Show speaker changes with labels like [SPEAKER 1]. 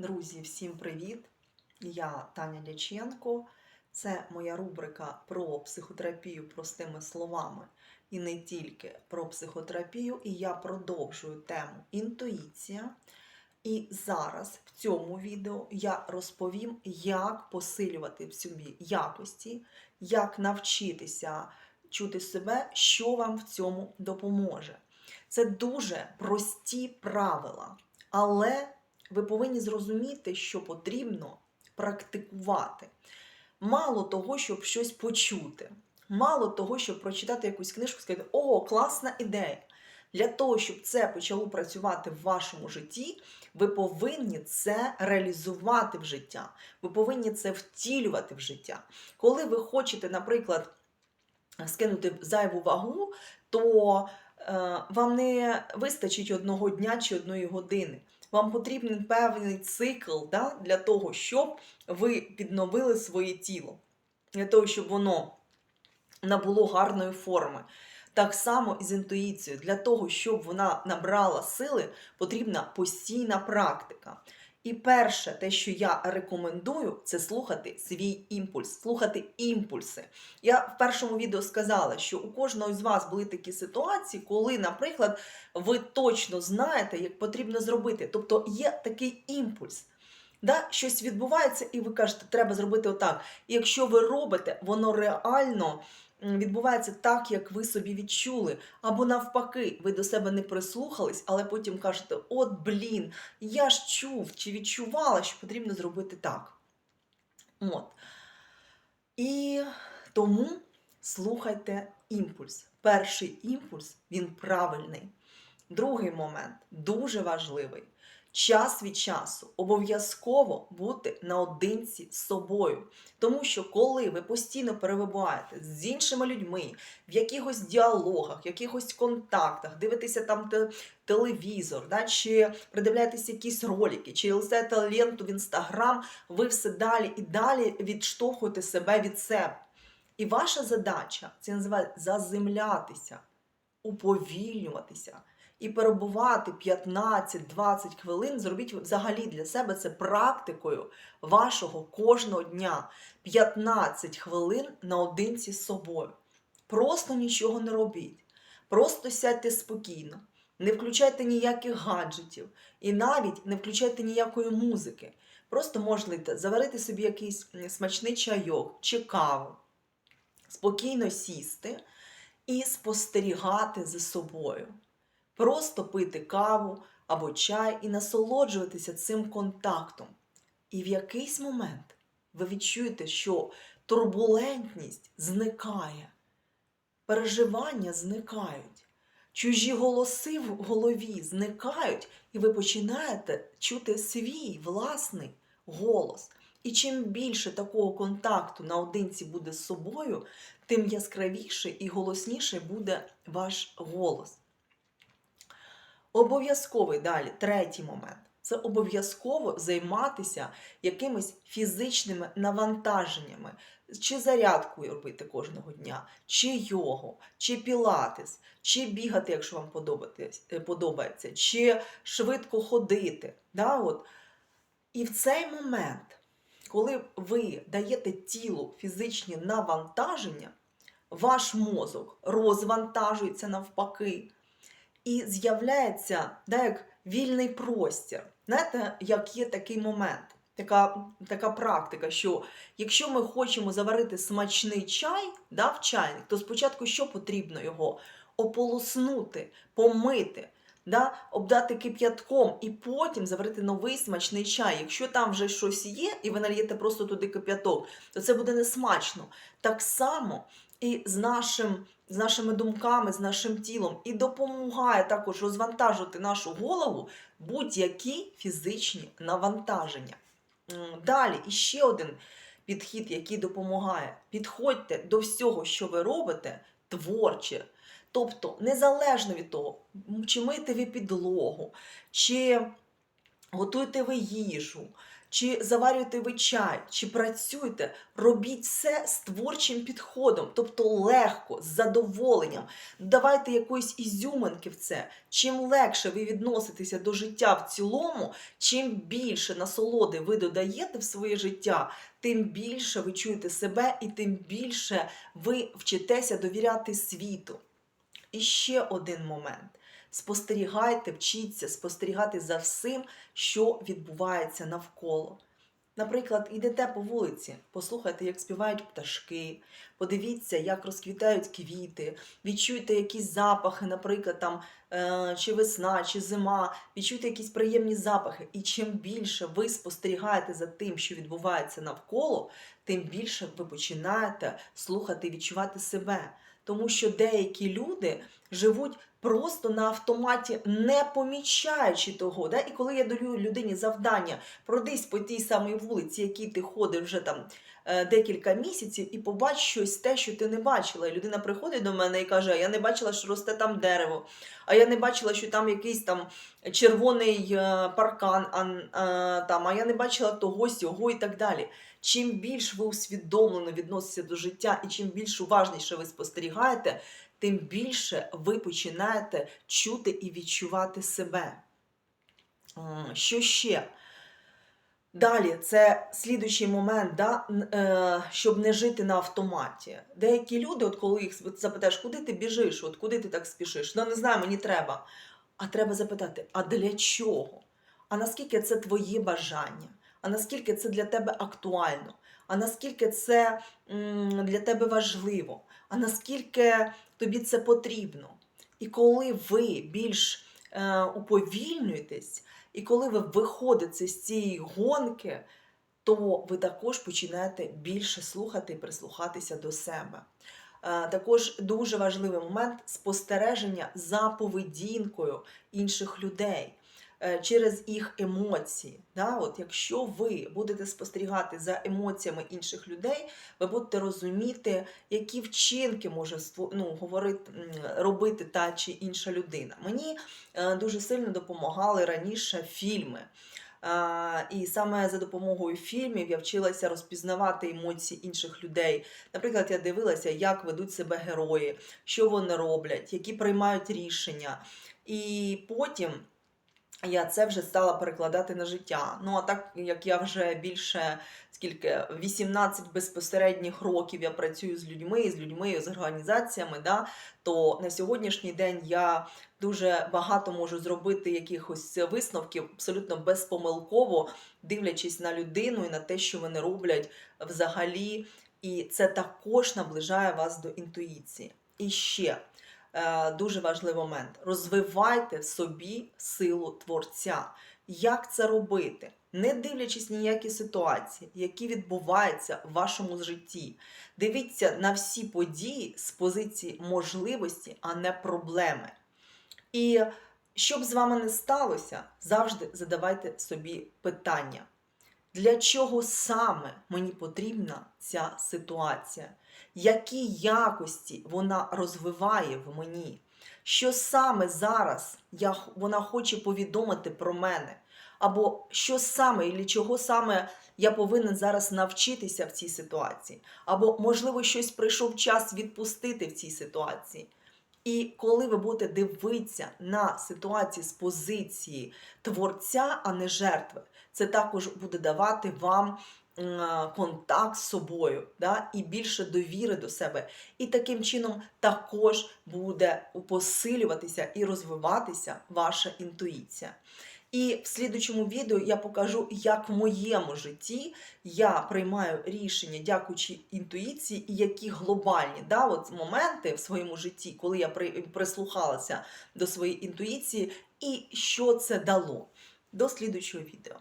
[SPEAKER 1] Друзі, всім привіт! Я Таня Дяченко. Це моя рубрика про психотерапію простими словами і не тільки про психотерапію. І я продовжую тему інтуїція. І зараз в цьому відео я розповім, як посилювати в собі якості, як навчитися чути себе, що вам в цьому допоможе. Це дуже прості правила, але ви повинні зрозуміти, що потрібно практикувати. Мало того, щоб щось почути, мало того, щоб прочитати якусь книжку сказати, о, класна ідея. Для того, щоб це почало працювати в вашому житті, ви повинні це реалізувати в життя. Ви повинні це втілювати в життя. Коли ви хочете, наприклад, скинути зайву вагу, то е, вам не вистачить одного дня чи одної години. Вам потрібен певний цикл да, для того, щоб ви підновили своє тіло, для того, щоб воно набуло гарної форми. Так само і з інтуїцією. Для того, щоб вона набрала сили, потрібна постійна практика. І перше, те, що я рекомендую, це слухати свій імпульс, слухати імпульси. Я в першому відео сказала, що у кожного з вас були такі ситуації, коли, наприклад, ви точно знаєте, як потрібно зробити. Тобто є такий імпульс. Да? Щось відбувається, і ви кажете, треба зробити отак. І якщо ви робите, воно реально відбувається так, як ви собі відчули. Або навпаки, ви до себе не прислухались, але потім кажете: от блін, я ж чув чи відчувала, що потрібно зробити так. От. І тому слухайте імпульс. Перший імпульс він правильний. Другий момент дуже важливий. Час від часу обов'язково бути наодинці з собою. Тому що коли ви постійно перебуваєте з іншими людьми, в якихось діалогах, в якихось контактах, дивитеся там телевізор, да, чи придивляєтесь якісь ролики, чи листаєте ленту в інстаграм, ви все далі і далі відштовхуєте себе від себе. І ваша задача це називає заземлятися, уповільнюватися і перебувати 15-20 хвилин. Зробіть взагалі для себе це практикою вашого кожного дня. 15 хвилин наодинці з собою. Просто нічого не робіть. Просто сядьте спокійно, не включайте ніяких гаджетів і навіть не включайте ніякої музики. Просто можете заварити собі якийсь смачний чайок чи каву, спокійно сісти і спостерігати за собою. Просто пити каву або чай і насолоджуватися цим контактом. І в якийсь момент ви відчуєте, що турбулентність зникає, переживання зникають, чужі голоси в голові зникають, і ви починаєте чути свій власний голос. І чим більше такого контакту наодинці буде з собою, тим яскравіше і голосніше буде ваш голос. Обов'язковий далі, третій момент. Це обов'язково займатися якимись фізичними навантаженнями, чи зарядкою робити кожного дня, чи йогу, чи пілатес, чи бігати, якщо вам подобається, е, чи швидко ходити. Да, от. І в цей момент, коли ви даєте тілу фізичні навантаження, ваш мозок розвантажується навпаки. І з'являється да, як вільний простір. Знаєте, як є такий момент, така, така практика, що якщо ми хочемо заварити смачний чай да, в чайник, то спочатку що потрібно його? Ополоснути, помити, да, обдати кип'ятком і потім заварити новий смачний чай. Якщо там вже щось є, і ви нальєте просто туди кип'яток, то це буде несмачно. Так само і з, нашим, з нашими думками, з нашим тілом, і допомагає також розвантажувати нашу голову будь-які фізичні навантаження. Далі іще один підхід, який допомагає. Підходьте до всього, що ви робите, творче. Тобто, незалежно від того, чи мити ви підлогу, чи готуєте ви їжу, чи заварюєте ви чай, чи працюєте, робіть все з творчим підходом, тобто легко, з задоволенням. Давайте якоїсь ізюминки в це. Чим легше ви відноситеся до життя в цілому, чим більше насолоди ви додаєте в своє життя, тим більше ви чуєте себе і тим більше ви вчитеся довіряти світу. І ще один момент. Спостерігайте, вчіться спостерігати за всім, що відбувається навколо. Наприклад, йдете по вулиці, послухайте, як співають пташки, подивіться, як розквітають квіти, відчуйте якісь запахи, наприклад, там е, чи весна, чи зима, відчуйте якісь приємні запахи. І чим більше ви спостерігаєте за тим, що відбувається навколо, тим більше ви починаєте слухати і відчувати себе. Тому що деякі люди живуть просто на автоматі, не помічаючи того. Да? І коли я даю людині завдання пройдись по тій самій вулиці, якій ти ходив вже там е, декілька місяців, і побач щось те, що ти не бачила. І людина приходить до мене і каже: я не бачила, що росте там дерево, а я не бачила, що там якийсь там червоний е, паркан, а, е, там, а я не бачила того, сього і так далі. Чим більш ви усвідомлено відноситеся до життя і чим більш уважніше ви спостерігаєте, тим більше ви починаєте чути і відчувати себе. Що ще? Далі, це слідуючий момент, да, е, щоб не жити на автоматі. Деякі люди, от коли їх запитаєш, куди ти біжиш, от куди ти так спішиш, ну не знаю, мені треба. А треба запитати, а для чого? А наскільки це твоє бажання? А наскільки це для тебе актуально? А наскільки це для тебе важливо? А наскільки тобі це потрібно? І коли ви більш е, уповільнюєтесь, і коли ви виходите з цієї гонки, то ви також починаєте більше слухати і прислухатися до себе. Е, Також дуже важливий момент спостереження за поведінкою інших людей через їх емоції. Да? От якщо ви будете спостерігати за емоціями інших людей, ви будете розуміти, які вчинки може ну, говорити, робити та чи інша людина. Мені е, дуже сильно допомагали раніше фільми. І саме за допомогою фільмів я вчилася розпізнавати емоції інших людей. Наприклад, я дивилася, як ведуть себе герої, що вони роблять, які приймають рішення. І потім я це вже стала перекладати на життя. Ну а так як я вже більше скільки 18 безпосередніх років я працюю з людьми, з людьми, з організаціями, да, то на сьогоднішній день я дуже багато можу зробити якихось висновків абсолютно безпомилково, дивлячись на людину і на те, що вони роблять взагалі. І це також наближає вас до інтуїції. І ще дуже важливий момент: розвивайте в собі силу творця. Як це робити? Не дивлячись ніякі ситуації, які відбуваються в вашому житті. Дивіться на всі події з позиції можливості, а не проблеми. І щоб з вами не сталося, завжди задавайте собі питання. Для чого саме мені потрібна ця ситуація? Які якості вона розвиває в мені? Що саме зараз я, вона хоче повідомити про мене? Або що саме і чого саме я повинен зараз навчитися в цій ситуації? Або, можливо, щось прийшов час відпустити в цій ситуації. І коли ви будете дивитися на ситуації з позиції творця, а не жертви, це також буде давати вам контакт з собою да, і більше довіри до себе. І таким чином також буде посилюватися і розвиватися ваша інтуїція. І в слідучому відео я покажу, як в моєму житті я приймаю рішення, дякуючи інтуїції, і які глобальні да, от моменти в своєму житті, коли я прислухалася до своєї інтуїції, і що це дало. До слідучого відео.